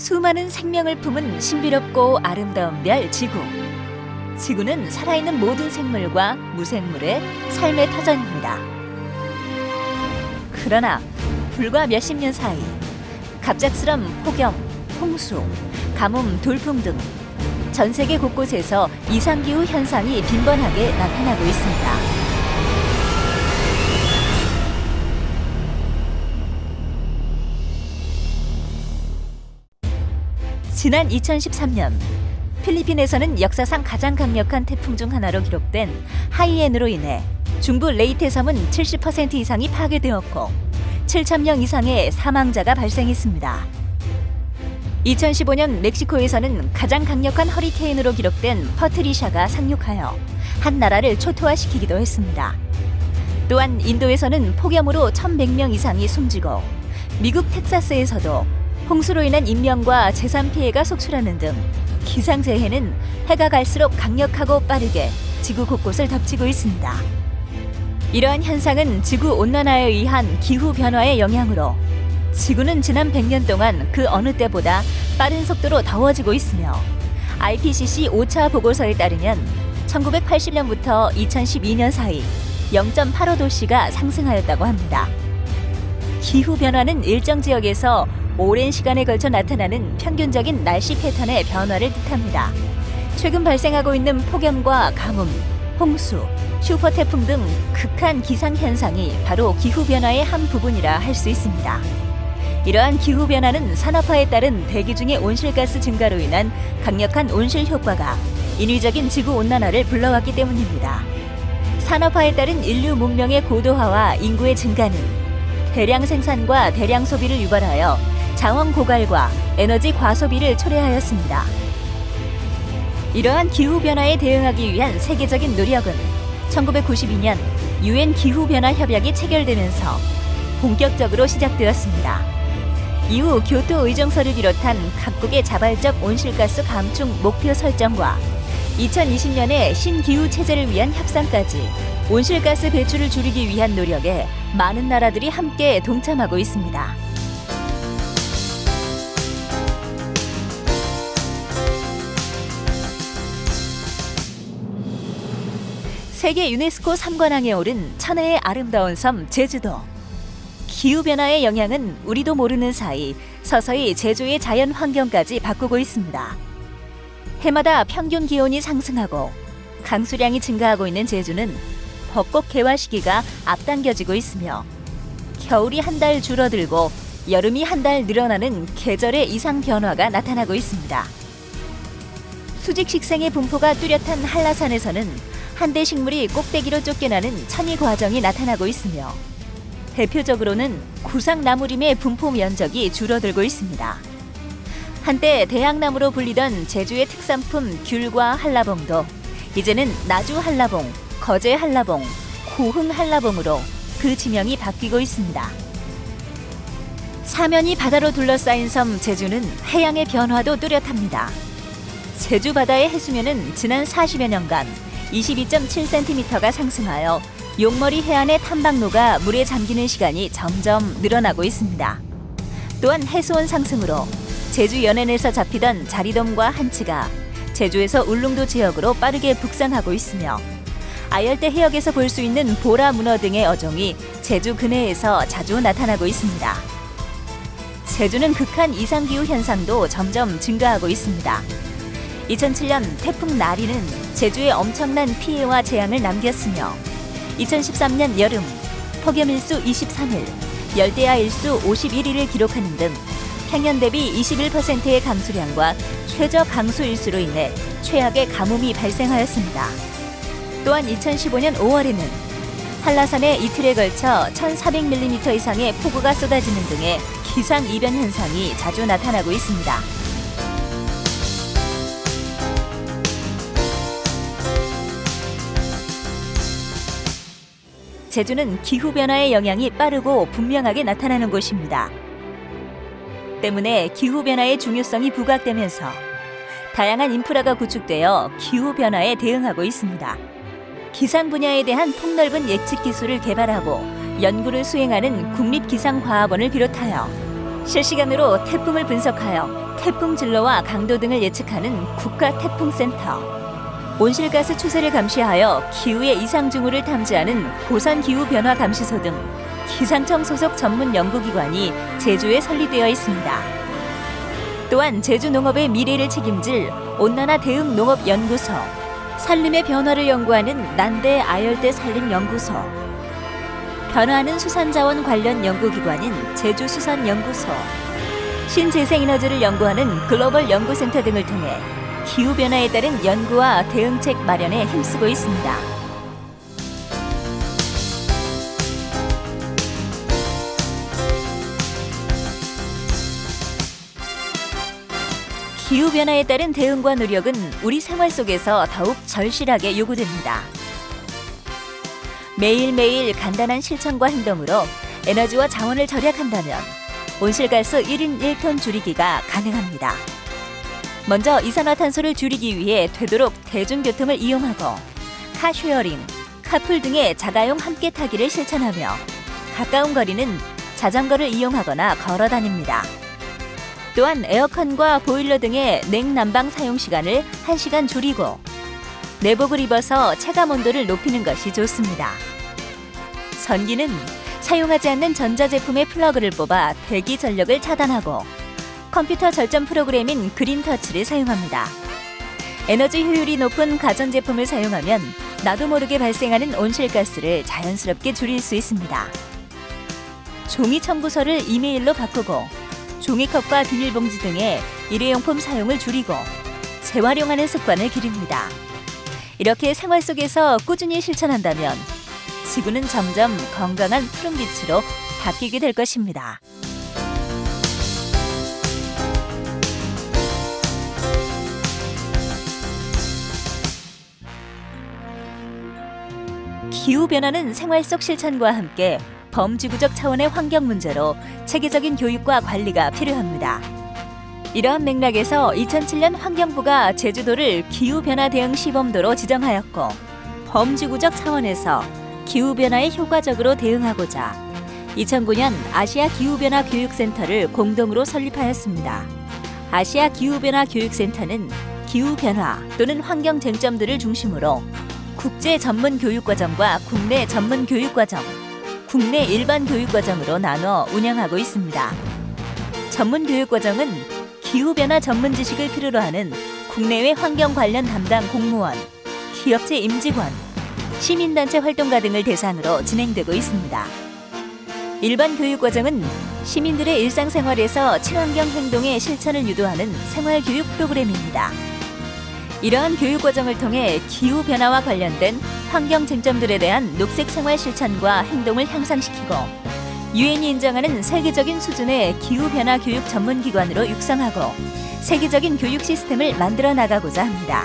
수많은 생명을 품은 신비롭고 아름다운 별 지구. 지구는 살아있는 모든 생물과 무생물의 삶의 터전입니다. 그러나 불과 몇십 년 사이 갑작스런 폭염, 홍수, 가뭄, 돌풍 등 전 세계 곳곳에서 이상기후 현상이 빈번하게 나타나고 있습니다. 지난 2013년 필리핀에서는 역사상 가장 강력한 태풍 중 하나로 기록된 하이엔으로 인해 중부 레이테 섬은 70% 이상이 파괴되었고 7천 명 이상의 사망자가 발생했습니다. 2015년 멕시코에서는 가장 강력한 허리케인으로 기록된 퍼트리샤가 상륙하여 한 나라를 초토화시키기도 했습니다. 또한 인도에서는 폭염으로 1,100명 이상이 숨지고 미국 텍사스에서도 홍수로 인한 인명과 재산 피해가 속출하는 등 기상재해는 해가 갈수록 강력하고 빠르게 지구 곳곳을 덮치고 있습니다. 이러한 현상은 지구 온난화에 의한 기후 변화의 영향으로 지구는 지난 100년 동안 그 어느 때보다 빠른 속도로 더워지고 있으며 IPCC 5차 보고서에 따르면 1980년부터 2012년 사이 0.85도씨가 상승하였다고 합니다. 기후 변화는 일정 지역에서 오랜 시간에 걸쳐 나타나는 평균적인 날씨 패턴의 변화를 뜻합니다. 최근 발생하고 있는 폭염과 가뭄, 홍수, 슈퍼 태풍 등 극한 기상 현상이 바로 기후 변화의 한 부분이라 할 수 있습니다. 이러한 기후 변화는 산업화에 따른 대기 중의 온실가스 증가로 인한 강력한 온실 효과가 인위적인 지구 온난화를 불러왔기 때문입니다. 산업화에 따른 인류 문명의 고도화와 인구의 증가는 대량 생산과 대량 소비를 유발하여 자원 고갈과 에너지 과소비를 초래하였습니다. 이러한 기후 변화에 대응하기 위한 세계적인 노력은 1992년 유엔 기후 변화 협약이 체결되면서 본격적으로 시작되었습니다. 이후 교토 의정서를 비롯한 각국의 자발적 온실가스 감축 목표 설정과 2020년에 신기후 체제를 위한 협상까지 온실가스 배출을 줄이기 위한 노력에 많은 나라들이 함께 동참하고 있습니다. 세계 유네스코 3관왕에 오른 천혜의 아름다운 섬 제주도. 기후 변화의 영향은 우리도 모르는 사이 서서히 제주의 자연 환경까지 바꾸고 있습니다. 해마다 평균 기온이 상승하고 강수량이 증가하고 있는 제주는 벚꽃 개화 시기가 앞당겨지고 있으며 겨울이 한 달 줄어들고 여름이 한 달 늘어나는 계절의 이상 변화가 나타나고 있습니다. 수직 식생의 분포가 뚜렷한 한라산에서는 한대 식물이 꼭대기로 쫓겨나는 천이 과정이 나타나고 있으며 대표적으로는 구상나무림의 분포 면적이 줄어들고 있습니다. 한때 대학나무로 불리던 제주의 특산품 귤과 한라봉도 이제는 나주 한라봉, 거제 한라봉, 고흥 한라봉으로 그 지명이 바뀌고 있습니다. 사면이 바다로 둘러싸인 섬 제주는 해양의 변화도 뚜렷합니다. 제주 바다의 해수면은 지난 40여 년간 22.7cm가 상승하여 용머리 해안의 탐방로가 물에 잠기는 시간이 점점 늘어나고 있습니다. 또한 해수온 상승으로 제주 연안에서 잡히던 자리돔과 한치가 제주에서 울릉도 지역으로 빠르게 북상하고 있으며 아열대 해역에서 볼 수 있는 보라 문어 등의 어종이 제주 근해에서 자주 나타나고 있습니다. 제주는 극한 이상기후 현상도 점점 증가하고 있습니다. 2007년 태풍 나리는 제주에 엄청난 피해와 재앙을 남겼으며 2013년 여름 폭염일수 23일, 열대야 일수 51일을 기록하는 등 평년 대비 21%의 강수량과 최저 강수 일수로 인해 최악의 가뭄이 발생하였습니다. 또한 2015년 5월에는 한라산에 이틀에 걸쳐 1,400mm 이상의 폭우가 쏟아지는 등의 기상 이변 현상이 자주 나타나고 있습니다. 제주는 기후 변화의 영향이 빠르고 분명하게 나타나는 곳입니다. 때문에 기후 변화의 중요성이 부각되면서 다양한 인프라가 구축되어 기후 변화에 대응하고 있습니다. 기상 분야에 대한 폭넓은 예측 기술을 개발하고 연구를 수행하는 국립기상과학원을 비롯하여 실시간으로 태풍을 분석하여 태풍 진로와 강도 등을 예측하는 국가 태풍센터. 온실가스 추세를 감시하여 기후의 이상 징후를 탐지하는 고산 기후 변화 감시소 등 기상청 소속 전문 연구기관이 제주에 설립되어 있습니다. 또한 제주 농업의 미래를 책임질 온난화 대응 농업 연구소, 산림의 변화를 연구하는 난대 아열대 산림 연구소, 변화하는 수산자원 관련 연구기관인 제주수산연구소, 신재생에너지를 연구하는 글로벌 연구센터 등을 통해 기후 변화에 따른 연구와 대응책 마련에 힘쓰고 있습니다. 기후 변화에 따른 대응과 노력은 우리 생활 속에서 더욱 절실하게 요구됩니다. 매일매일 간단한 실천과 행동으로 에너지와 자원을 절약한다면 온실가스 1인 1톤 줄이기가 가능합니다. 먼저 이산화탄소를 줄이기 위해 되도록 대중교통을 이용하고 카쉐어링, 카풀 등의 자가용 함께 타기를 실천하며 가까운 거리는 자전거를 이용하거나 걸어 다닙니다. 또한 에어컨과 보일러 등의 냉난방 사용 시간을 1시간 줄이고 내복을 입어서 체감 온도를 높이는 것이 좋습니다. 전기는 사용하지 않는 전자제품의 플러그를 뽑아 대기 전력을 차단하고 컴퓨터 절전 프로그램인 그린터치를 사용합니다. 에너지 효율이 높은 가전제품을 사용하면 나도 모르게 발생하는 온실가스를 자연스럽게 줄일 수 있습니다. 종이 첨부서를 이메일로 바꾸고 종이컵과 비닐봉지 등의 일회용품 사용을 줄이고 재활용하는 습관을 기릅니다. 이렇게 생활 속에서 꾸준히 실천한다면 지구는 점점 건강한 푸른빛으로 바뀌게 될 것입니다. 기후 변화는 생활 속 실천과 함께 범지구적 차원의 환경 문제로 체계적인 교육과 관리가 필요합니다. 이러한 맥락에서 2007년 환경부가 제주도를 기후 변화 대응 시범도로 지정하였고 범지구적 차원에서 기후 변화에 효과적으로 대응하고자 2009년 아시아 기후 변화 교육센터를 공동으로 설립하였습니다. 아시아 기후 변화 교육센터는 기후 변화 또는 환경 쟁점들을 중심으로 국제 전문 교육 과정과 국내 전문 교육 과정, 국내 일반 교육 과정으로 나눠 운영하고 있습니다. 전문 교육 과정은 기후 변화 전문 지식을 필요로 하는 국내외 환경 관련 담당 공무원, 기업체 임직원, 시민단체 활동가 등을 대상으로 진행되고 있습니다. 일반 교육 과정은 시민들의 일상생활에서 친환경 행동의 실천을 유도하는 생활교육 프로그램입니다. 이러한 교육 과정을 통해 기후 변화와 관련된 환경 쟁점들에 대한 녹색 생활 실천과 행동을 향상시키고 유엔이 인정하는 세계적인 수준의 기후 변화 교육 전문 기관으로 육성하고 세계적인 교육 시스템을 만들어 나가고자 합니다.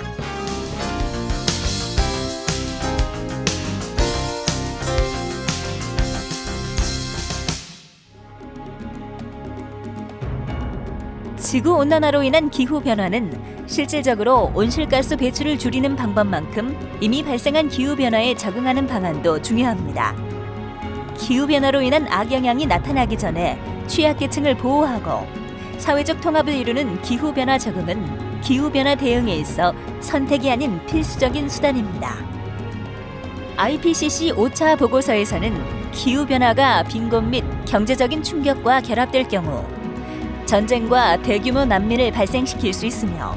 지구 온난화로 인한 기후 변화는 실질적으로 온실가스 배출을 줄이는 방법만큼 이미 발생한 기후 변화에 적응하는 방안도 중요합니다. 기후 변화로 인한 악영향이 나타나기 전에 취약계층을 보호하고 사회적 통합을 이루는 기후 변화 적응은 기후 변화 대응에 있어 선택이 아닌 필수적인 수단입니다. IPCC 5차 보고서에서는 기후 변화가 빈곤 및 경제적인 충격과 결합될 경우 전쟁과 대규모 난민을 발생시킬 수 있으며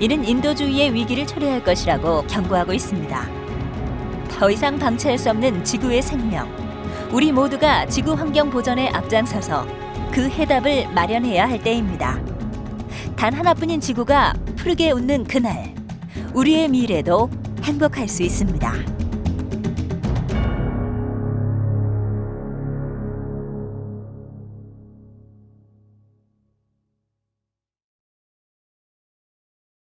이는 인도주의의 위기를 초래할 것이라고 경고하고 있습니다. 더 이상 방치할 수 없는 지구의 생명, 우리 모두가 지구 환경 보전에 앞장서서 그 해답을 마련해야 할 때입니다. 단 하나뿐인 지구가 푸르게 웃는 그날, 우리의 미래도 행복할 수 있습니다.